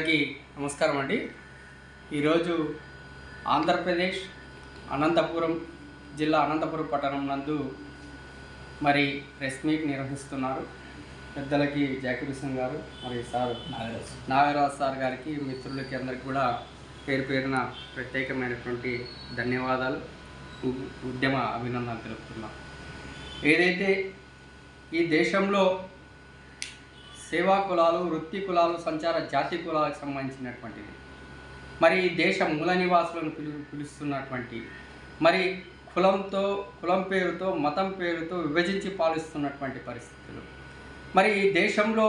అందరికీ నమస్కారం అండి. ఈరోజు ఆంధ్రప్రదేశ్ అనంతపురం జిల్లా అనంతపురం పట్టణం నందు మరి ప్రెస్ మీట్ నిర్వహిస్తున్నారు. పెద్దలకి జాకిరిసం గారు మరి సార్ నాగరాజు. సార్ గారికి మిత్రులకి అందరికి కూడా పేరు పేరున ప్రత్యేకమైనటువంటి ధన్యవాదాలు. ఉద్యమ అభినందనలు తెలుపుతున్నాం. ఏదైతే ఈ దేశంలో సేవా కులాలు వృత్తి కులాలు సంచార జాతి కులాలకు సంబంధించినటువంటిది. మరి ఈ దేశ మూల నివాసులను పిలు పిలుస్తున్నటువంటి మరి కులంతో కులం పేరుతో మతం పేరుతో విభజించి పాలిస్తున్నటువంటి పరిస్థితులు. మరి ఈ దేశంలో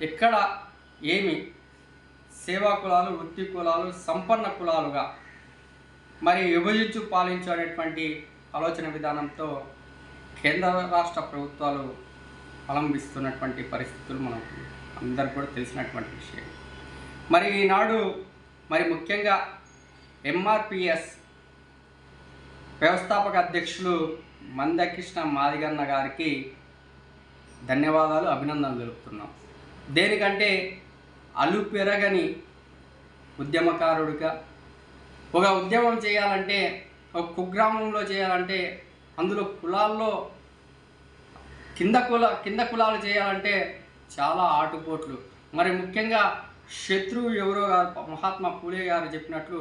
ఎక్కడ ఏమి సేవా కులాలు వృత్తి కులాలు సంపన్న కులాలుగా మరి విభజించు పాలించు అనేటువంటి ఆలోచన విధానంతో కేంద్ర రాష్ట్ర ప్రభుత్వాలు అవలంబిస్తున్నటువంటి పరిస్థితులు మనకు అందరికి కూడా తెలిసినటువంటి విషయం. మరి ఈనాడు మరి ముఖ్యంగా ఎంఆర్పిఎస్ వ్యవస్థాపక అధ్యక్షులు మందకృష్ణ మాదిగన్న గారికి ధన్యవాదాలు అభినందనలు తెలుపుతున్నాం. దేనికంటే అలు పెరగని ఉద్యమకారుడిగా ఒక ఉద్యమం చేయాలంటే ఒక కుగ్రామంలో చేయాలంటే అందులో కులాల్లో కింద కుల కింద కులాలు చేయాలంటే చాలా ఆటుపోట్లు. మరి ముఖ్యంగా శత్రువు ఎవరో గారు మహాత్మా పూలే గారు చెప్పినట్లు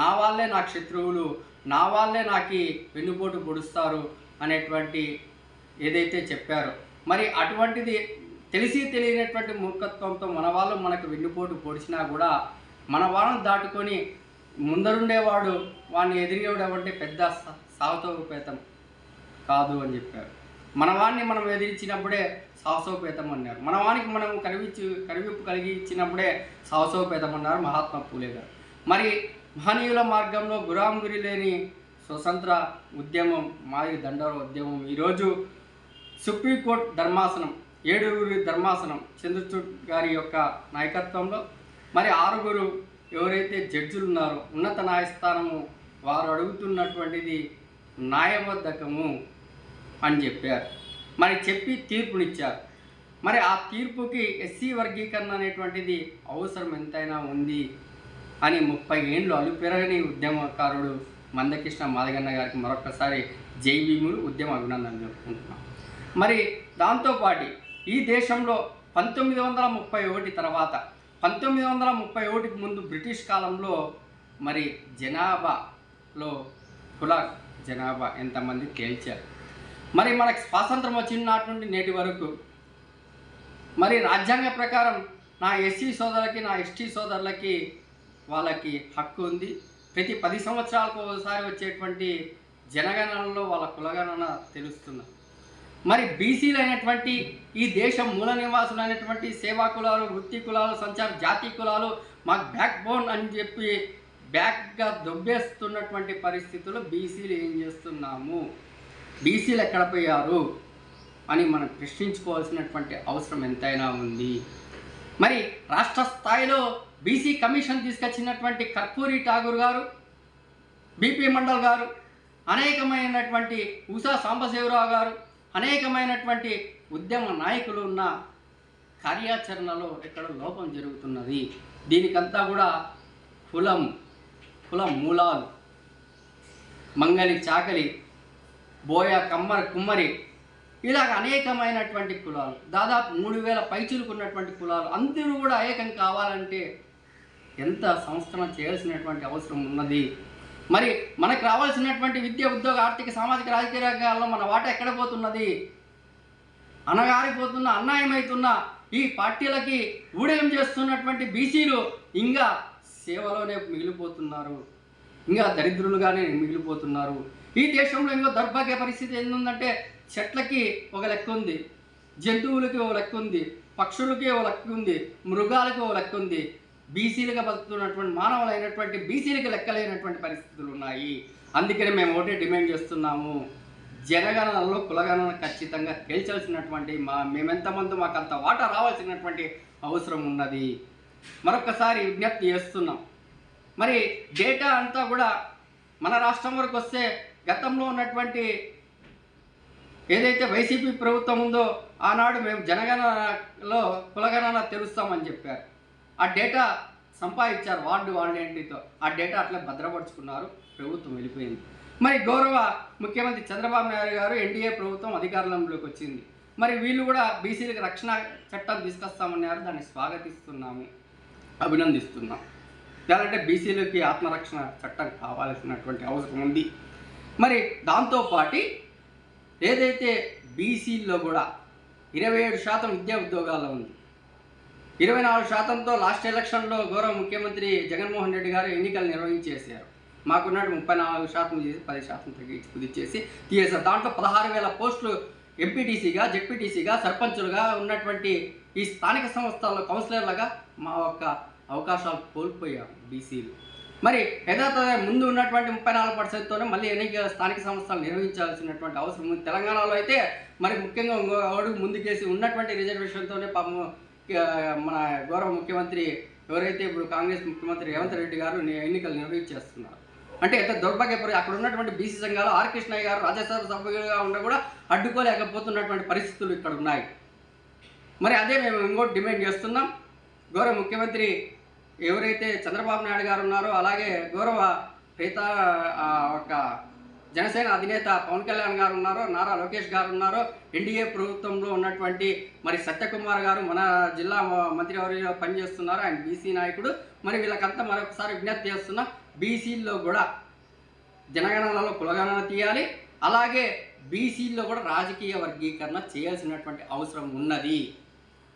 నా వాళ్ళే నాకు శత్రువులు నా వాళ్ళే నాకు వెన్నుపోటు పొడుస్తారు అనేటువంటి ఏదైతే చెప్పారో. మరి అటువంటిది తెలిసి తెలియనటువంటి మూర్ఖత్వంతో మన వాళ్ళు మనకు వెన్నుపోటు పొడిచినా కూడా మన వాళ్ళను దాటుకొని ముందరుండేవాడు వాడిని ఎదిరేవాడు అంటే పెద్ద సావతోపేతం కాదు అని చెప్పారు. మనవాణ్ణి మనం ఎదిరించినప్పుడే సాహసోపేతం అన్నారు. మనవానికి మనం కరివించి కరివిప్పు కలిగి ఇచ్చినప్పుడే సాహసోపేతం అన్నారు మహాత్మా పూలే గారు మరి మహనీయుల మార్గంలో గురాంగురి లేని స్వతంత్ర ఉద్యమం మాది దండోర ఉద్యమం. ఈరోజు సుప్రీంకోర్టు ధర్మాసనం ఏడుగురి ధర్మాసనం చంద్రచూడ్ గారి యొక్క నాయకత్వంలో మరి ఆరుగురు ఎవరైతే జడ్జులు ఉన్నారో ఉన్నత న్యాయస్థానము వారు అడుగుతున్నటువంటిది న్యాయబద్ధకము. అని చెప్పారు. మరి చెప్పి తీర్పునిచ్చారు. మరి ఆ తీర్పుకి ఎస్సీ వర్గీకరణ అనేటువంటిది అవసరం ఎంతైనా ఉంది అని ముప్పై ఏండ్లు అలుపెరగని ఉద్యమకారుడు మందకృష్ణ మాదగన్న గారికి మరొకసారి జైవీములు ఉద్యమ అభినందనలు జరుపుకుంటున్నాం మరి దాంతోపాటు ఈ దేశంలో పంతొమ్మిది వందల ముప్పై ఒకటి తర్వాత పంతొమ్మిది వందల ముప్పై ఒకటికి ముందు బ్రిటిష్ కాలంలో మరి జనాభాలో కుల జనాభా ఎంతమంది తేల్చారు? మరి మనకు స్వాతంత్రం వచ్చిన నాటి నుండి నేటి వరకు మరి రాజ్యాంగ ప్రకారం నా ఎస్సీ సోదరులకి నా ఎస్టీ సోదరులకి వాళ్ళకి హక్కు ఉంది. ప్రతి పది సంవత్సరాలకు ఒకసారి వచ్చేటువంటి జనగణనలో వాళ్ళ కులగణన తెలుస్తుంది. మరి బీసీలు అయినటువంటి ఈ దేశం మూల నివాసులు అయినటువంటి సేవా కులాలు వృత్తి కులాలు సంచార జాతి కులాలు మాకు బ్యాక్ బోన్ అని చెప్పి బ్యాక్గా దొబ్బేస్తున్నటువంటి పరిస్థితులు బీసీలు ఏం చేస్తున్నాము? బీసీలు ఎక్కడ పోయారు అని మనం ప్రశ్నించుకోవాల్సినటువంటి అవసరం ఎంతైనా ఉంది. మరి రాష్ట్ర స్థాయిలో బీసీ కమిషన్ తీసుకొచ్చినటువంటి కర్పూరి ఠాగూర్ గారు బీపీ మండల్ గారు అనేకమైనటువంటి ఉషా సాంబశివరావు గారు అనేకమైనటువంటి ఉద్యమ నాయకులు ఉన్న కార్యాచరణలో ఇక్కడ లోపం జరుగుతున్నది. దీనికంతా కూడా కులం కుల మూలాలు మంగలి చాకలి బోయ కమ్మరి కుమ్మరి. ఇలాగ అనేకమైనటువంటి కులాలు దాదాపు మూడు వేల పైచులుకున్నటువంటి కులాలు అందరూ కూడా ఏకం కావాలంటే ఎంత సంస్కరణ చేయాల్సినటువంటి అవసరం ఉన్నది? మరి మనకు రావాల్సినటువంటి విద్య ఉద్యోగ ఆర్థిక సామాజిక రాజకీయ రంగాల్లో మన వాట ఎక్కడ పోతున్నది? అనగారిపోతున్న అన్యాయమవుతున్న ఈ పార్టీలకి ఊడేం చేస్తున్నటువంటి బీసీలు ఇంకా సేవలోనే మిగిలిపోతున్నారు. ఇంకా దరిద్రులుగానే మిగిలిపోతున్నారు. ఈ దేశంలో ఇంకో దౌర్భాగ్య పరిస్థితి ఏంటంటే చెట్లకి ఒక లెక్క ఉంది జంతువులకి ఒక లెక్క ఉంది పక్షులకి ఒక లెక్క ఉంది మృగాలకి ఒక లెక్క ఉంది. బీసీలుగా బతుకుతున్నటువంటి మానవులైనటువంటి బీసీలకి లెక్కలేనటువంటి పరిస్థితులు ఉన్నాయి. అందుకని మేము ఒకటే డిమాండ్ చేస్తున్నాము. జనగణనలో కులగణన ఖచ్చితంగా తేల్చాల్సినటువంటి మా మేమెంతమంది మాకు అంత వాటా రావాల్సినటువంటి అవసరం ఉన్నది. మరొకసారి విజ్ఞప్తి చేస్తున్నాం. మరి డేటా అంతా కూడా మన రాష్ట్రం వరకు వస్తే గతంలో ఉన్నటువంటి ఏదైతే వైసీపీ ప్రభుత్వం ఉందో ఆనాడు మేము జనగణనలో కులగణన తెలుస్తామని చెప్పారు. ఆ డేటా సంపాదించారు వార్డు వాలంటీర్తో ఆ డేటా అట్లే భద్రపరుచుకున్నారు. ప్రభుత్వం వెళ్ళిపోయింది. మరి గౌరవ ముఖ్యమంత్రి చంద్రబాబు నాయుడు గారు ఎన్డీఏ ప్రభుత్వం అధికారంలోకి వచ్చింది. మరి వీళ్ళు కూడా బీసీలకు రక్షణ చట్టం తీసుకొస్తామన్నారు. దాన్ని స్వాగతిస్తున్నాము. అభినందిస్తున్నాం. ఎలాంటే బీసీలకి ఆత్మరక్షణ చట్టం కావాల్సినటువంటి అవసరం ఉంది. మరి దాంతోపాటి ఏదైతే బీసీల్లో కూడా ఇరవై ఏడు శాతం విద్యా ఉద్యోగాల్లో ఉంది ఇరవై నాలుగు శాతంతో లాస్ట్ ఎలక్షన్లో గౌరవ ముఖ్యమంత్రి జగన్మోహన్ రెడ్డి గారు ఎన్నికలు నిర్వహించేశారు. మాకున్నట్టు ముప్పై నాలుగు శాతం చేసి పది శాతం తగ్గించి కుదిర్చేసి తీసేశారు. దాంట్లో పదహారు వేల పోస్టులు ఎంపీటీసీగా జెడ్పీటీసీగా సర్పంచులుగా ఉన్నటువంటి ఈ స్థానిక సంస్థల్లో కౌన్సిలర్లుగా మా యొక్క అవకాశాలు కోల్పోయాం బీసీలు. మరి యథాత ముందు ఉన్నటువంటి ముప్పై నాలుగు పర్సెంట్తోనే మళ్ళీ ఎన్నిక స్థానిక సంస్థలు నిర్వహించాల్సినటువంటి అవసరం ఉంది. తెలంగాణలో అయితే మరి ముఖ్యంగా ఇంకో అడుగు ముందుకేసి ఉన్నటువంటి రిజర్వేషన్తోనే పాపం మన గౌరవ ముఖ్యమంత్రి ఎవరైతే ఇప్పుడు కాంగ్రెస్ ముఖ్యమంత్రి రేవంత్ రెడ్డి గారు ఎన్నికలు నిర్వహించేస్తున్నారు. అంటే ఎంత దౌర్భాగ్యపరి అక్కడ ఉన్నటువంటి బీసీ సంఘాలు ఆర్ కృష్ణయ్య గారు రాజ్యసభ సభ్యులుగా ఉండ కూడా అడ్డుకోలేకపోతున్నటువంటి పరిస్థితులు ఇక్కడ ఉన్నాయి. మరి అదే మేము ఇంకోటి డిమాండ్ చేస్తున్నాం. గౌరవ ముఖ్యమంత్రి ఎవరైతే చంద్రబాబు నాయుడు గారు ఉన్నారో అలాగే గౌరవ ప్రీత ఒక జనసేన అధినేత పవన్ కళ్యాణ్ గారు ఉన్నారో నారా లోకేష్ గారు ఉన్నారో ఎన్డీఏ ప్రభుత్వంలో ఉన్నటువంటి మరి సత్యకుమార్ గారు మన జిల్లా మంత్రివర్యంలో పనిచేస్తున్నారు. ఆయన బీసీ నాయకుడు. మరి వీళ్ళకంతా మరొకసారి విజ్ఞప్తి చేస్తున్న బీసీల్లో కూడా జనగణనలో కులగణన తీయాలి. అలాగే బీసీల్లో కూడా రాజకీయ వర్గీకరణ చేయాల్సినటువంటి అవసరం ఉన్నది.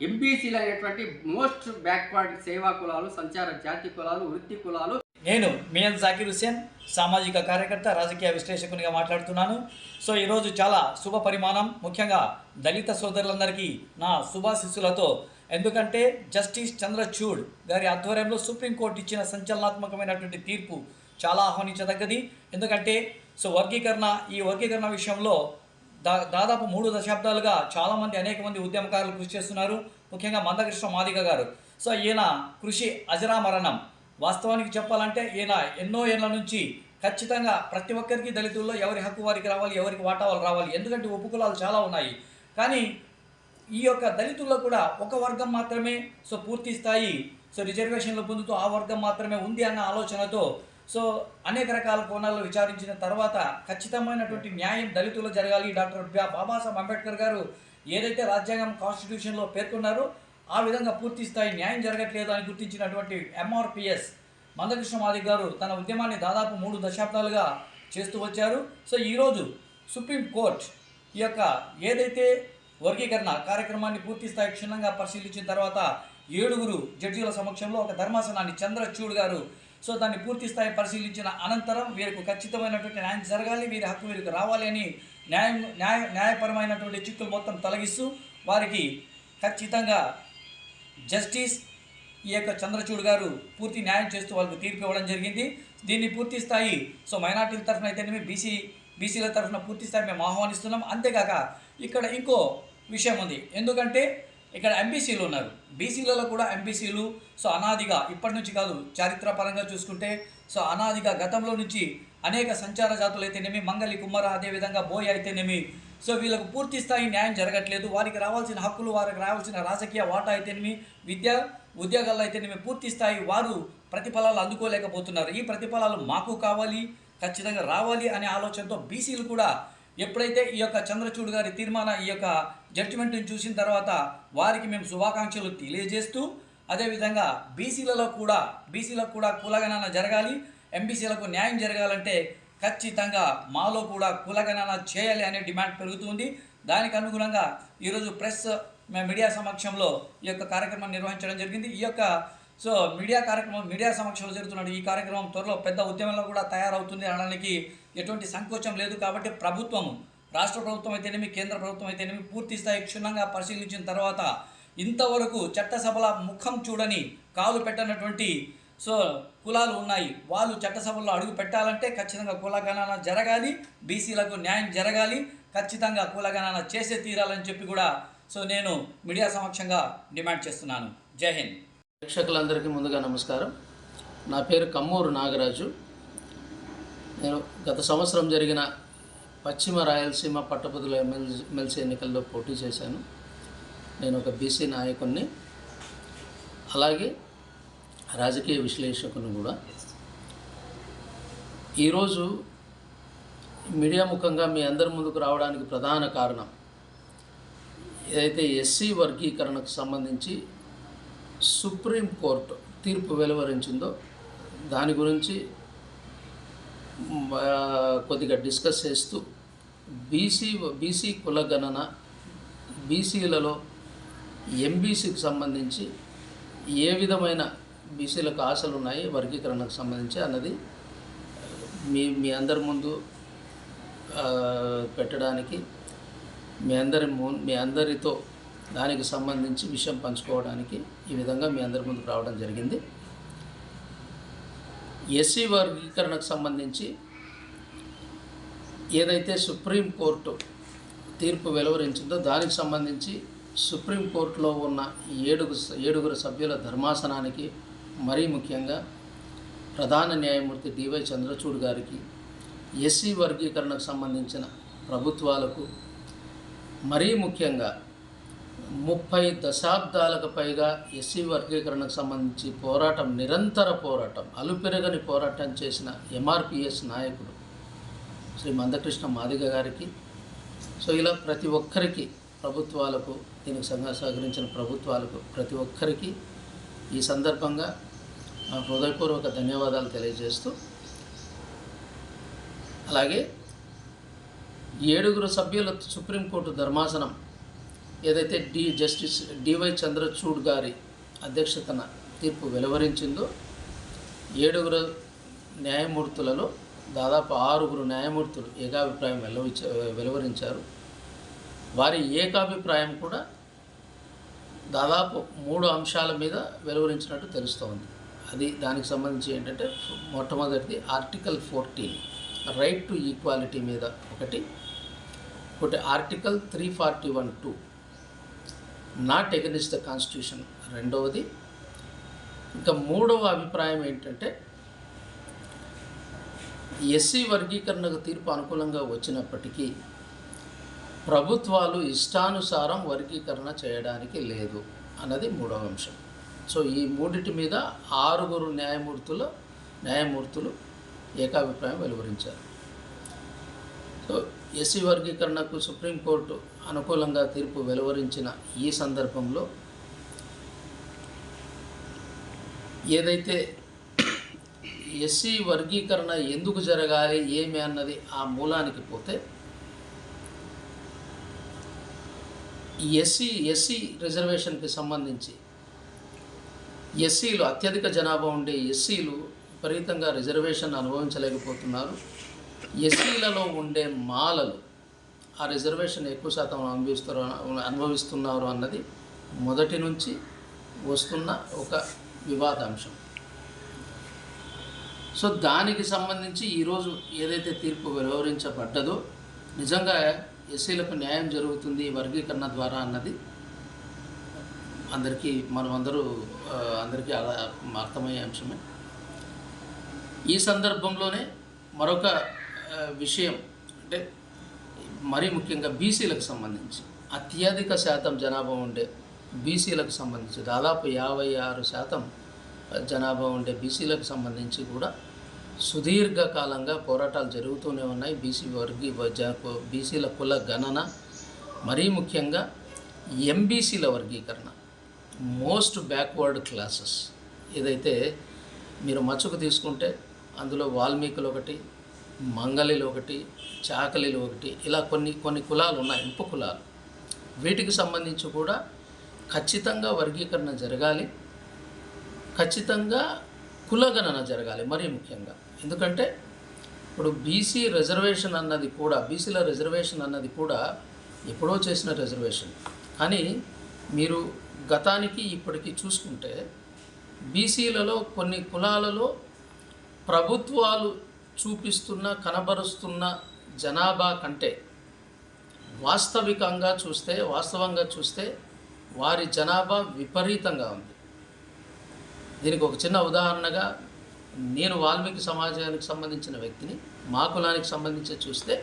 ఎంబీసీలు అనేటువంటి మోస్ట్ బ్యాక్వర్డ్ సేవా కులాలు సంచార జాతి కులాలు వృత్తి కులాలు. నేను మియన్ జాకిర్ హుసేన్ సామాజిక కార్యకర్త రాజకీయ విశ్లేషకునిగా మాట్లాడుతున్నాను. సో ఈరోజు చాలా శుభ పరిమాణం. ముఖ్యంగా దళిత సోదరులందరికీ నా శుభాశిస్సులతో ఎందుకంటే జస్టిస్ చంద్రచూడ్ గారి ఆధ్వర్యంలో సుప్రీంకోర్టు ఇచ్చిన సంచలనాత్మకమైనటువంటి తీర్పు చాలా ఆహ్వానించదగ్గది. ఎందుకంటే సో వర్గీకరణ ఈ వర్గీకరణ విషయంలో దా దాదాపు మూడు దశాబ్దాలుగా చాలామంది అనేక మంది ఉద్యమకారులు కృషి చేస్తున్నారు. ముఖ్యంగా మందకృష్ణ మాదిగ గారు. సో ఈయన కృషి అజరామరణం. వాస్తవానికి చెప్పాలంటే ఈయన ఎన్నో ఏళ్ళ నుంచి ఖచ్చితంగా ప్రతి ఒక్కరికి దళితుల్లో ఎవరి హక్కు వారికి రావాలి ఎవరికి వాటా వాళ్ళు రావాలి ఎందుకంటే ఉపకులాలు చాలా ఉన్నాయి. కానీ ఈ యొక్క దళితుల్లో కూడా ఒక వర్గం మాత్రమే సో పూర్తి స్థాయి సో రిజర్వేషన్లు పొందుతూ ఆ వర్గం మాత్రమే ఉంది అన్న ఆలోచనతో సో అనేక రకాల కోణాల్లో విచారించిన తర్వాత ఖచ్చితమైనటువంటి న్యాయం దళితుల్లో జరగాలి. డాక్టర్ బా- బాబాసాహెబ్ అంబేద్కర్ గారు ఏదైతే రాజ్యాంగం కాన్స్టిట్యూషన్లో పేర్కొన్నారో ఆ విధంగా పూర్తి స్థాయి న్యాయం జరగట్లేదు అని గుర్తించినటువంటి ఎంఆర్పిఎస్ మందకృష్ణ మాదిక్ గారు తన ఉద్యమాన్ని దాదాపు మూడు దశాబ్దాలుగా చేస్తూ వచ్చారు. సో ఈరోజు సుప్రీంకోర్టు ఈ యొక్క ఏదైతే వర్గీకరణ కార్యక్రమాన్ని పూర్తి స్థాయి క్షుణ్ణంగా పరిశీలించిన తర్వాత ఏడుగురు జడ్జీల సమక్షంలో ఒక ధర్మాసనాన్ని చంద్రచూడ్ గారు సో దాన్ని పూర్తి స్థాయి పరిశీలించిన అనంతరం వీరికి ఖచ్చితమైనటువంటి న్యాయం జరగాలి వీరి హక్కు వీరికి రావాలి అని న్యాయం న్యాయ న్యాయపరమైనటువంటి చిక్కులు మొత్తం తొలగిస్తూ వారికి ఖచ్చితంగా జస్టిస్ ఈ యొక్క చంద్రచూడ్ గారు పూర్తి న్యాయం చేస్తూ వాళ్ళకు తీర్పు ఇవ్వడం జరిగింది. దీన్ని పూర్తి స్థాయి సో మైనార్టీల తరఫున అయితేనేమి బీసీ బీసీల తరఫున పూర్తి స్థాయి మేము ఆహ్వానిస్తున్నాం. అంతేకాక ఇక్కడ ఇంకో విషయం ఉంది. ఎందుకంటే ఇక్కడ ఎంబీసీలు ఉన్నారు. బీసీలలో కూడా ఎంబీసీలు సో అనాదిగా ఇప్పటి నుంచి కాదు చారిత్రపరంగా చూసుకుంటే సో అనాదిగా గతంలో నుంచి అనేక సంచార జాతులు అయితేనేమి మంగలి కుమ్మర అదేవిధంగా బోయ్ అయితేనేమి సో వీళ్ళకు పూర్తి స్థాయి న్యాయం జరగట్లేదు. వారికి రావాల్సిన హక్కులు వారికి రావాల్సిన రాజకీయ వాటా అయితేనేమి విద్య ఉద్యోగాల్లో అయితేనేమి పూర్తి స్థాయి వారు ప్రతిఫలాలు అందుకోలేకపోతున్నారు. ఈ ప్రతిఫలాలు మాకు కావాలి ఖచ్చితంగా రావాలి అనే ఆలోచనతో బీసీలు కూడా ఎప్పుడైతే ఈ యొక్క చంద్రచూడ్ గారి తీర్మాన ఈ యొక్క జడ్జిమెంట్ని చూసిన తర్వాత వారికి మేము శుభాకాంక్షలు తెలియజేస్తూ అదేవిధంగా బీసీలలో కూడా బీసీలకు కూడా కులగణన జరగాలి. ఎంబీసీలకు న్యాయం జరగాలంటే ఖచ్చితంగా మాలో కూడా కులగణన చేయాలి అనే డిమాండ్ పెరుగుతుంది. దానికి అనుగుణంగా ఈరోజు ప్రెస్ మీడియా సమక్షంలో ఈ యొక్క కార్యక్రమం నిర్వహించడం జరిగింది. ఈ యొక్క సో మీడియా కార్యక్రమం మీడియా సమక్షంలో జరుగుతున్న ఈ కార్యక్రమం త్వరలో పెద్ద ఉద్యమంలో కూడా తయారవుతుంది అనడానికి ఎటువంటి సంకోచం లేదు కాబట్టి ప్రభుత్వం రాష్ట్ర ప్రభుత్వం అయితేనేమి కేంద్ర ప్రభుత్వం అయితేనేమి పూర్తి స్థాయి క్షుణ్ణంగా పరిశీలించిన తర్వాత ఇంతవరకు చట్టసభల ముఖం చూడని కాలు పెట్టనటువంటి సో కులాలు ఉన్నాయి. వాళ్ళు చట్టసభల్లో అడుగు పెట్టాలంటే ఖచ్చితంగా కులగణన జరగాలి. బీసీలకు న్యాయం జరగాలి. ఖచ్చితంగా కులగణన చేసే తీరాలని చెప్పి కూడా సో నేను మీడియా సమక్షంగా డిమాండ్ చేస్తున్నాను. జై హింద్. ప్రేక్షకులందరికీ ముందుగా నమస్కారం. నా పేరు కమ్మూరు నాగరాజు. నేను గత సంవత్సరం జరిగిన పశ్చిమ రాయలసీమ పట్టభద్రుల ఎమ్మెల్సీ ఎమ్మెల్సీ ఎన్నికల్లో పోటీ చేశాను. నేను ఒక బీసీ నాయకుడిని అలాగే రాజకీయ విశ్లేషకుని కూడా. ఈరోజు మీడియా ముఖంగా మీ అందరి ముందుకు రావడానికి ప్రధాన కారణం ఏదైతే ఎస్సీ వర్గీకరణకు సంబంధించి సుప్రీంకోర్టు తీర్పు వెలువరించిందో దాని గురించి కొద్దిగా డిస్కస్ చేస్తూ బీసీ బీసీ కులగణన బీసీలలో ఎంబీసీకి సంబంధించి ఏ విధమైన బీసీలకు ఆశలు ఉన్నాయి వర్గీకరణకు సంబంధించి అన్నది మీ మీ అందరి ముందు పెట్టడానికి మీ అందరి ము- మీ అందరితో దానికి సంబంధించి విషయం పంచుకోవడానికి ఈ విధంగా మీ అందరి ముందుకు రావడం జరిగింది. ఎస్సీ వర్గీకరణకు సంబంధించి ఏదైతే సుప్రీంకోర్టు తీర్పు వెలువరించిందో దానికి సంబంధించి సుప్రీంకోర్టులో ఉన్న ఏడుగు ఏడుగురు సభ్యుల ధర్మాసనానికి మరీ ముఖ్యంగా ప్రధాన న్యాయమూర్తి డివై చంద్రచూడ్ గారికి ఎస్సీ వర్గీకరణకు సంబంధించిన ప్రభుత్వాలకు మరీ ముఖ్యంగా ముప్పై దశాబ్దాలకు పైగా ఎస్సీ వర్గీకరణకు సంబంధించి పోరాటం నిరంతర పోరాటం అలుపెరగని పోరాటం చేసిన ఎంఆర్పిఎస్ నాయకుడు శ్రీ మందకృష్ణ మాదిగ గారికి. సో ఇలా ప్రతి ఒక్కరికి ప్రభుత్వాలకు దీనికి సంఘ సహకరించిన ప్రభుత్వాలకు ప్రతి ఒక్కరికి ఈ సందర్భంగా హృదయపూర్వక ధన్యవాదాలు తెలియజేస్తూ అలాగే ఏడుగురు సభ్యుల సుప్రీంకోర్టు ధర్మాసనం ఏదైతే డి జస్టిస్ డివై చంద్రచూడ్ గారి అధ్యక్షతన తీర్పు వెలువరించిందో ఏడుగురు న్యాయమూర్తులలో దాదాపు ఆరుగురు న్యాయమూర్తులు ఏకాభిప్రాయం వెలువరించ వెలువరించారు. వారి ఏకాభిప్రాయం కూడా దాదాపు మూడు అంశాల మీద వెలువరించినట్టు తెలుస్తోంది. అది దానికి సంబంధించి ఏంటంటే మొట్టమొదటిది article fourteen right to equality మీద ఒకటి ఒకటి article three forty one two not against the constitution రెండవది. ఇంకా మూడవ అభిప్రాయం ఏంటంటే ఎస్సీ వర్గీకరణకు తీర్పు అనుకూలంగా వచ్చినప్పటికీ ప్రభుత్వాలు ఇష్టానుసారం వర్గీకరణ చేయడానికి లేదు అన్నది మూడవ అంశం. సో ఈ మూడిటి మీద ఆరుగురు న్యాయమూర్తుల న్యాయమూర్తులు ఏకాభిప్రాయం వెలువరించారు. సో ఎస్సీ వర్గీకరణకు సుప్రీంకోర్టు అనుకూలంగా తీర్పు వెలువరించిన ఈ సందర్భంలో ఏదైతే ఎస్సీ వర్గీకరణ ఎందుకు జరగాలి ఏమి అన్నది ఆ మూలానికి పోతే ఎస్సీ ఎస్సీ రిజర్వేషన్కి సంబంధించి ఎస్సీలు అత్యధిక జనాభా ఉండే ఎస్సీలు విపరీతంగా రిజర్వేషన్ అనుభవించలేకపోతున్నారు. ఎస్సీలలో ఉండే మాలలు ఆ రిజర్వేషన్ ఎక్కువ శాతం అనుభవిస్తారు అనుభవిస్తున్నారు అన్నది మొదటి నుంచి వస్తున్న ఒక వివాదాంశం. సో దానికి సంబంధించి ఈరోజు ఏదైతే తీర్పు వెలువరించబడ్డదో నిజంగా ఎస్సీలకు న్యాయం జరుగుతుంది వర్గీకరణ ద్వారా అన్నది అందరికీ మనం అందరూ అందరికీ అర్థమయ్యే అంశమే. ఈ సందర్భంలోనే మరొక విషయం అంటే మరీ ముఖ్యంగా బీసీలకు సంబంధించి. అత్యధిక శాతం జనాభా ఉండే బీసీలకు సంబంధించి దాదాపు యాభై ఆరు శాతం జనాభా ఉండే బీసీలకు సంబంధించి కూడా సుదీర్ఘకాలంగా పోరాటాలు జరుగుతూనే ఉన్నాయి. బీసీ వర్గీ జ- బీసీల కుల గణన మరీ ముఖ్యంగా ఎంబీసీల వర్గీకరణ. Most backward classes. ఏదైతే మీరు మచ్చుకు తీసుకుంటే అందులో వాల్మీకులు ఒకటి మంగళిలు ఒకటి చాకలిలు ఒకటి ఇలా కొన్ని కొన్ని కులాలు ఉన్నాయి ఉప కులాలు వీటికి సంబంధించి కూడా ఖచ్చితంగా వర్గీకరణ జరగాలి. ఖచ్చితంగా కులగణన జరగాలి మరీ ముఖ్యంగా. ఎందుకంటే ఇప్పుడు బీసీ రిజర్వేషన్ అన్నది కూడా బీసీల రిజర్వేషన్ అన్నది కూడా ఎప్పుడో చేసిన రిజర్వేషన్ కానీ మీరు గతానికి ఇప్పటికి చూసుకుంటే బీసీలలో కొన్ని కులాలలో ప్రభుత్వాలు చూపిస్తున్న కనబరుస్తున్న జనాభా కంటే వాస్తవికంగా చూస్తే వాస్తవంగా చూస్తే వారి జనాభా విపరీతంగా ఉంది. దీనికి ఒక చిన్న ఉదాహరణగా నేను వాల్మీకి సమాజానికి సంబంధించిన వ్యక్తిని మా కులానికి సంబంధించి చూస్తే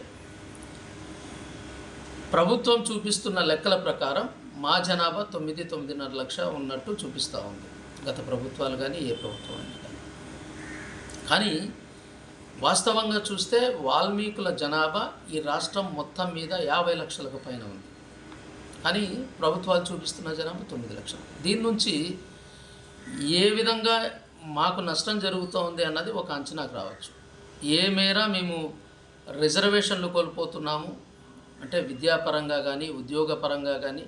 ప్రభుత్వం చూపిస్తున్న లెక్కల ప్రకారం మా జనాభా తొమ్మిది తొమ్మిదిన్నర లక్ష ఉన్నట్టు చూపిస్తూ ఉంది. గత ప్రభుత్వాలు కానీ ఏ ప్రభుత్వం అయినా కానీ కానీ వాస్తవంగా చూస్తే వాల్మీకుల జనాభా ఈ రాష్ట్రం మొత్తం మీద యాభై లక్షలకు పైన ఉంది. కానీ ప్రభుత్వాలు చూపిస్తున్న జనాభా తొమ్మిది లక్షలు. దీని నుంచి ఏ విధంగా మాకు నష్టం జరుగుతోంది అన్నది ఒక అంచనాకు రావచ్చు. ఏ మేర మేము రిజర్వేషన్లు కోల్పోతున్నాము అంటే విద్యాపరంగా కానీ ఉద్యోగపరంగా కానీ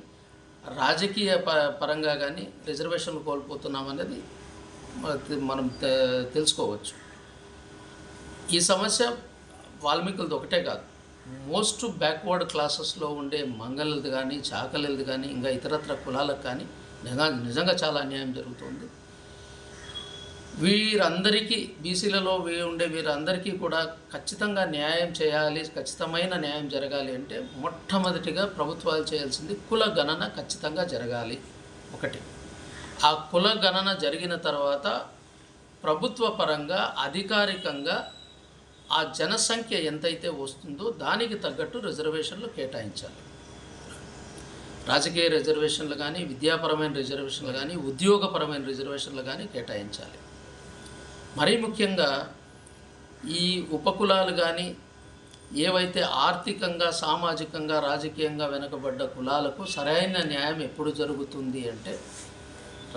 రాజకీయ ప పరంగా కానీ రిజర్వేషన్లు కోల్పోతున్నాం అనేది మనం తెలుసుకోవచ్చు. ఈ సమస్య వాల్మీకులది ఒకటే కాదు. మోస్ట్ బ్యాక్వర్డ్ క్లాసెస్లో ఉండే మంగళది కానీ చాకలిది కానీ ఇంకా ఇతరత్ర కులాలకు కానీ నిజంగా నిజంగా చాలా అన్యాయం జరుగుతుంది. వీరందరికీ బీసీలలో వీ ఉండే వీరందరికీ కూడా ఖచ్చితంగా న్యాయం చేయాలి ఖచ్చితమైన న్యాయం జరగాలి అంటే మొట్టమొదటిగా ప్రభుత్వాలు చేయాల్సింది కుల గణన ఖచ్చితంగా జరగాలి. ఒకటి. ఆ కుల గణన జరిగిన తర్వాత ప్రభుత్వ పరంగా అధికారికంగా ఆ జనసంఖ్య ఎంతైతే వస్తుందో దానికి తగ్గట్టు రిజర్వేషన్లు కేటాయించాలి. రాజకీయ రిజర్వేషన్లు కానీ విద్యాపరమైన రిజర్వేషన్లు కానీ ఉద్యోగపరమైన రిజర్వేషన్లు కానీ కేటాయించాలి. మరీ ముఖ్యంగా ఈ ఉపకులాలు కానీ ఏవైతే ఆర్థికంగా సామాజికంగా రాజకీయంగా వెనుకబడ్డ కులాలకు సరైన న్యాయం ఎప్పుడు జరుగుతుంది అంటే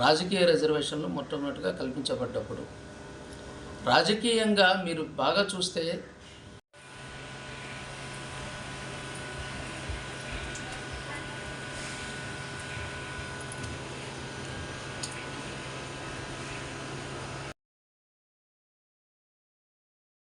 రాజకీయ రిజర్వేషన్లు మొట్టమొదటిగా కల్పించబడ్డప్పుడు రాజకీయంగా మీరు బాగా చూస్తే